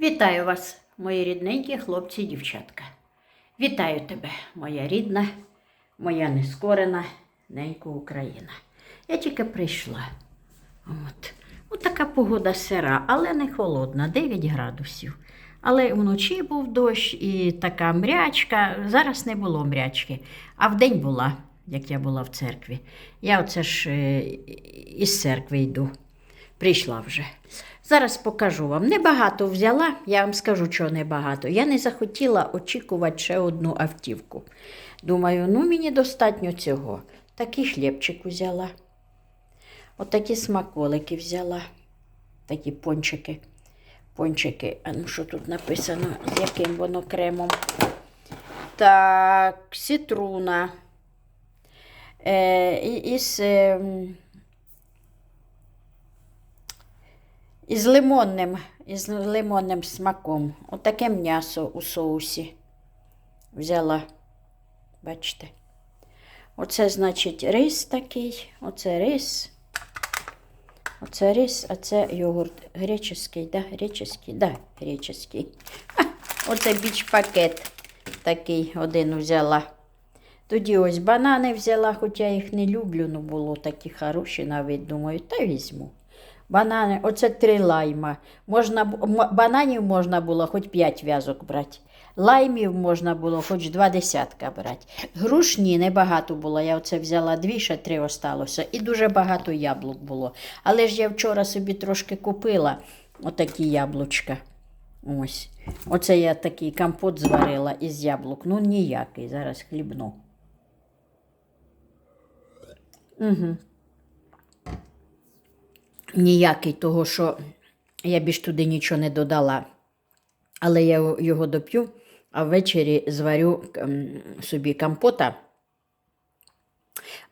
Вітаю вас, мої рідненькі хлопці і дівчатка. Вітаю тебе, моя рідна, моя нескорена ненька Україна. Я тільки прийшла. От. От така погода сира, але не холодна, 9 градусів. Але вночі був дощ і така мрячка. Зараз не було мрячки, а вдень була, як я була в церкві. Я оце ж е, із церкви йду. Прийшла вже. Зараз покажу вам. Небагато взяла, я вам скажу, чого небагато. Я не захотіла очікувати ще одну автівку. Думаю, ну мені достатньо цього. Такий хлібчик взяла. Отакі смаколики взяла. Такі пончики. Пончики. А ну що тут написано, з яким воно кремом? Так, сітруна. Е, із, е, із лимонним, із лимонним смаком. Отаке м'ясо у соусі взяла. Бачите? Оце, значить, рис такий, оце рис. Оце рис, а це йогурт греческий, да? Греческий, да, греческий. Оце біч пакет такий один взяла. Тоді ось банани взяла, хоча я їх не люблю, ну було такі хороші навіть, думаю, та візьму. Банани, оце три лайма. Можна, бананів можна було хоч п'ять в'язок брати. Лаймів можна було хоч два десятка брати. Груш ні, небагато було. Я оце взяла дві, ще три осталося. І дуже багато яблук було. Але ж я вчора собі трошки купила отакі яблучка. Ось. Оце я такий компот зварила із яблук. Ну, ніякий. Зараз хлібну. Угу. Ніякий, того, що я більш туди нічого не додала. Але я його доп'ю, а ввечері зварю ем, собі компота.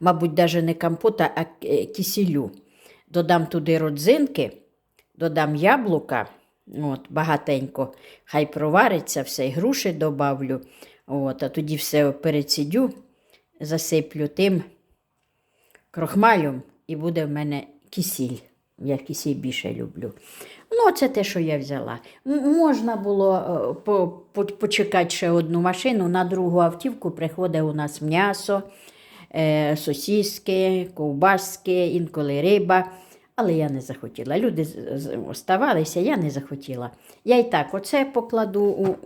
Мабуть, навіть не компота, а е, кисілю. Додам туди родзинки, додам яблука, от, багатенько, хай провариться все, і груші добавлю. От, а тоді все перецідю, засиплю тим крохмалем, і буде в мене кисіль. Я кисіль більше люблю. Ну, це те, що я взяла. Можна було е, по, по, почекати ще одну машину. На другу автівку приходить у нас м'ясо, е, сосиски, ковбаски, інколи риба. Але я не захотіла. Люди оставалися, я не захотіла. Я і так оце покладу у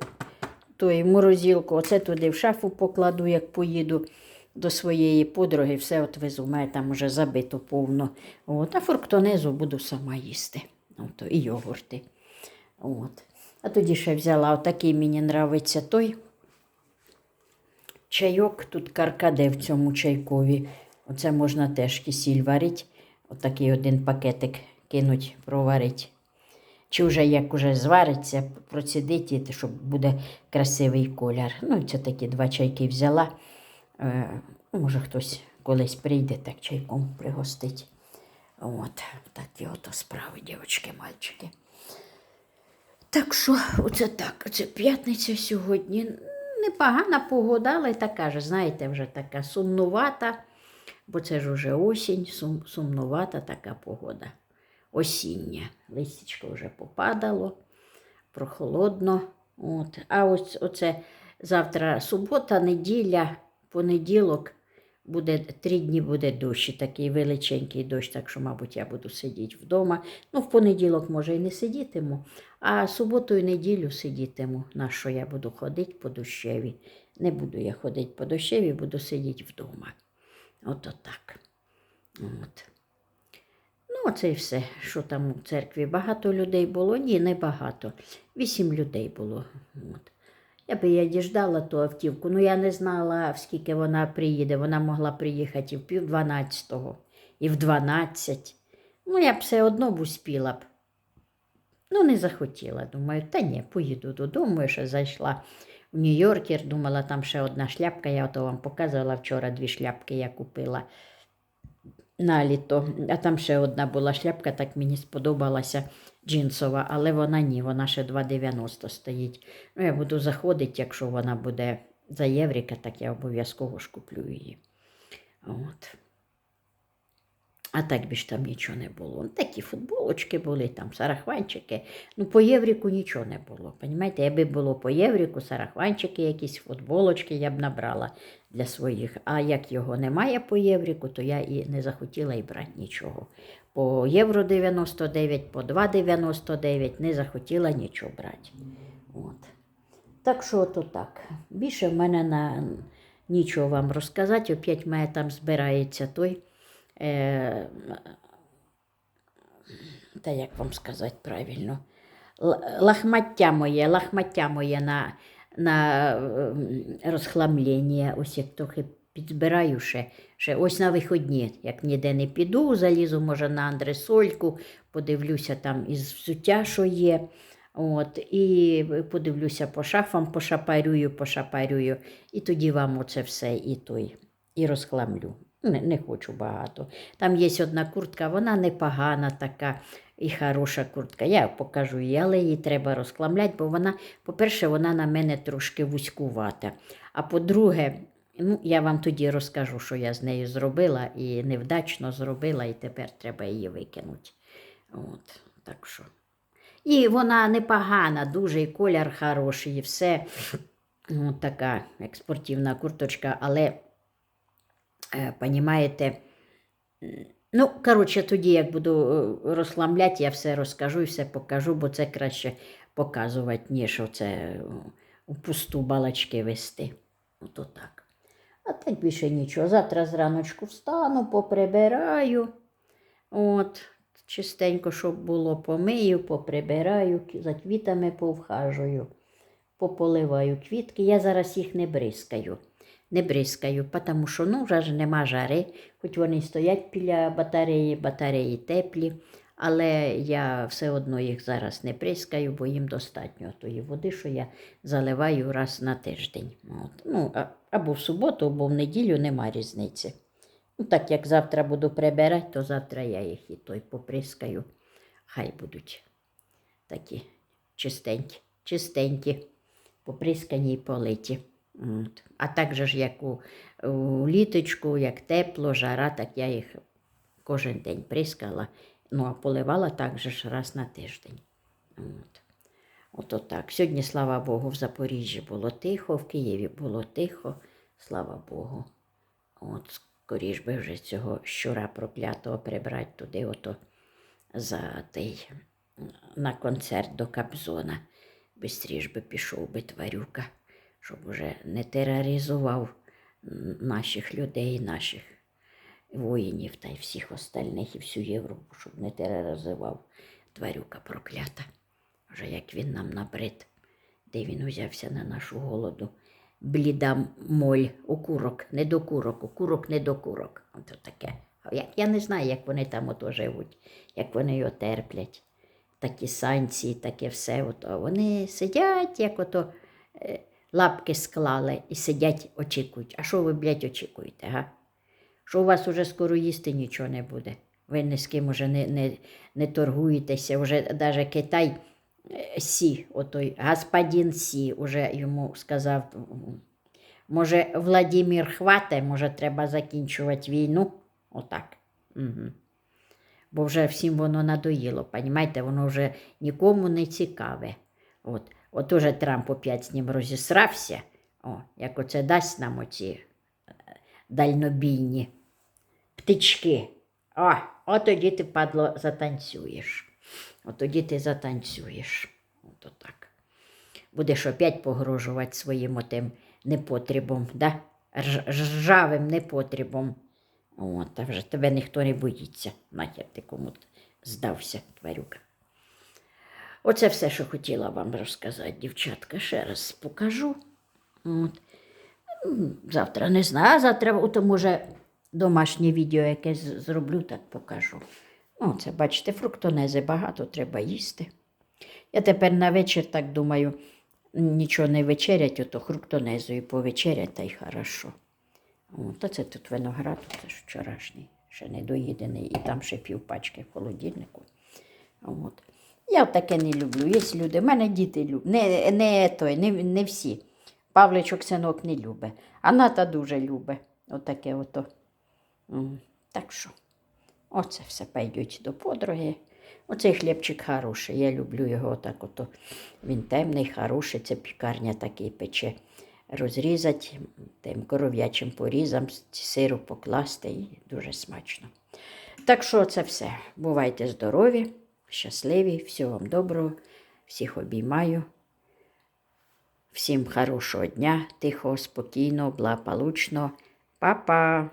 той морозилку, оце туди в шафу покладу, як поїду до своєї подруги, все отвезу. Мене там вже забито повно. От, а фруктонезу буду сама їсти. От, і йогурти. От. А тоді ще взяла отакий мені нравиться той чайок. Тут каркаде в цьому чайкові. Оце можна теж кисіль варити. Отакий один пакетик кинуть, проварити. Чи вже як уже звариться, процідить, щоб буде красивий колір. Ну, це такі два чайки взяла. Е, може, хтось колись прийде, так чайком пригостить. От, такі ото справи, дівчатки, мальчики. Так що, оце так, це п'ятниця сьогодні. Непогана погода, але така ж, знаєте, вже така сумнувата, бо це ж уже осінь, сум, сумнувата така погода. Осіння. Листячко вже попадало, прохолодно. От. А ось оце завтра субота, неділя, понеділок. Буде три дні буде дощ, такий величенький дощ, так що, мабуть, я буду сидіти вдома. Ну, в понеділок, може, і не сидітиму, а суботу і неділю сидітиму, на що я буду ходити по дощеві. Не буду я ходити по дощеві, буду сидіти вдома. Ото так. От. Ну, оце і все, що там у церкві. Багато людей було? Ні, не багато. Вісім людей було. От. Я би я діждала ту автівку, ну я не знала, скільки вона приїде. Вона могла приїхати і в пів дванадцятого, і в дванадцять. Ну, я б все одно б успіла б. Ну, не захотіла. Думаю, та ні, поїду додому. Я ще зайшла в Нью-Йоркер, думала, там ще одна шляпка. Я ото вам показувала вчора дві шляпки я купила на літо. А там ще одна була шляпка, так мені сподобалася джинсова, але вона ні, вона ще 2,90 стоїть. Ну, я буду заходити, якщо вона буде за єврика, так я обов'язково ж куплю її. От. А так більш там нічого не було. Ну, Такі футболочки були, там сарахванчики. Ну, по євріку нічого не було. Понімаєте, якби було по євріку, сарахванчики, якісь футболочки я б набрала для своїх. А як його немає по євріку, то я і не захотіла і брати нічого. По євро 99, по 2,99 не захотіла нічого брати. От. Так що то так. Більше в мене на нічого вам розказати. Опять мене там збирається той. Е, та як вам сказати правильно? Лахмаття моє, лахмаття моє на, на розхламлення. Ось як трохи підзбираю ще, ще ось на виходні, як ніде не піду, залізу, може, на андресольку, подивлюся там із взуття, що є. От, і подивлюся по шафам, пошапарюю, пошапарюю, і тоді вам оце все і той, і розхламлю. Не, не хочу багато. Там є одна куртка, вона непогана така і хороша куртка. Я покажу її, але її треба розхламляти, бо вона, по-перше, вона на мене трошки вузькувата. А по-друге, ну, я вам тоді розкажу, що я з нею зробила і невдачно зробила, і тепер треба її викинути. От, так що. І вона непогана, дуже і колір хороший, і все. Ну, така як спортивна курточка, але, понімаєте, ну, коротше, тоді, як буду е, розхламляти, я все розкажу і все покажу, бо це краще показувати, ніж оце у пусту балачки вести. Ото так. А так більше нічого. Завтра зраночку встану, поприбираю. От, чистенько, щоб було, помию, поприбираю, за квітами повхажую, пополиваю квітки. Я зараз їх не бризкаю. Не бризкаю, тому що ну, вже ж нема жари, хоч вони стоять біля батареї, батареї теплі, але я все одно їх зараз не бризкаю, бо їм достатньо тої води, що я заливаю раз на тиждень. От. Ну, або в суботу, або в неділю нема різниці. Ну, так як завтра буду прибирати, то завтра я їх і той поприскаю. Хай будуть такі чистенькі, чистенькі, поприскані і политі. От. А так же ж, як у, у літочку, як тепло, жара, так я їх кожен день прискала. Ну, а поливала так же ж раз на тиждень. От. Ото так. Сьогодні, слава Богу, в Запоріжжі було тихо, в Києві було тихо, слава Богу. От скоріш би вже цього щура проклятого прибрати туди, ото за той на концерт до Кобзона. Бистріш би пішов би тварюка, щоб уже не тероризував наших людей, наших воїнів та й всіх остальних і всю Європу, щоб не тероризував тварюка проклята. Вже як він нам набрид, де він узявся на нашу голоду. Бліда моль, окурок, недокурок, окурок, недокурок. Ото таке. Як, я не знаю, як вони там ото живуть, як вони його терплять. Такі санкції, таке все. Ото. Вони сидять, як ото е, лапки склали і сидять, очікують. А що ви, блядь, очікуєте, га? Що у вас уже скоро їсти нічого не буде. Ви ні з ким уже не, не, не торгуєтеся. Уже навіть Китай е, Сі, отой господин Сі, уже йому сказав, може, Владимир хвате, може, треба закінчувати війну. Отак. Угу. Бо вже всім воно надоїло, понімаєте, воно вже нікому не цікаве. От, от уже Трамп опять з ним розісрався. О, як оце дасть нам оці е, дальнобійні птички. О, от тоді ти, падло, затанцюєш. От тоді ти затанцюєш. От так. Будеш опять погрожувати своїм отим непотребом, да? Ржавим непотребом. От, а вже тебе ніхто не боїться. Нахер ти кому здався, тварюка. Оце все, що хотіла вам розказати, дівчатка. Ще раз покажу. От. Завтра не знаю, завтра от, може домашнє відео якесь зроблю, так покажу. Ну, це, бачите, фруктонези багато треба їсти. Я тепер на вечір так думаю, нічого не вечерять, ото фруктонезою повечерять, та й хорошо. О, це тут виноград, це ж вчорашній, ще не доїдений, і там ще півпачки в холодильнику. От. Я таке не люблю. Є люди, в мене діти люблять. Не, не, той, не, не всі. Павличок синок не любить. А Ната дуже любить. Отаке ото. Так що, Оце все пойдуть до подруги. Оцей хлібчик хороший, я люблю його так ото. Він темний, хороший, це пікарня такий пече. Розрізати тим коров'ячим порізом, сиру покласти і дуже смачно. Так що це все. Бувайте здорові, щасливі, всього вам доброго, всіх обіймаю. Всім хорошого дня, тихого, спокійного, благополучного. Па-па!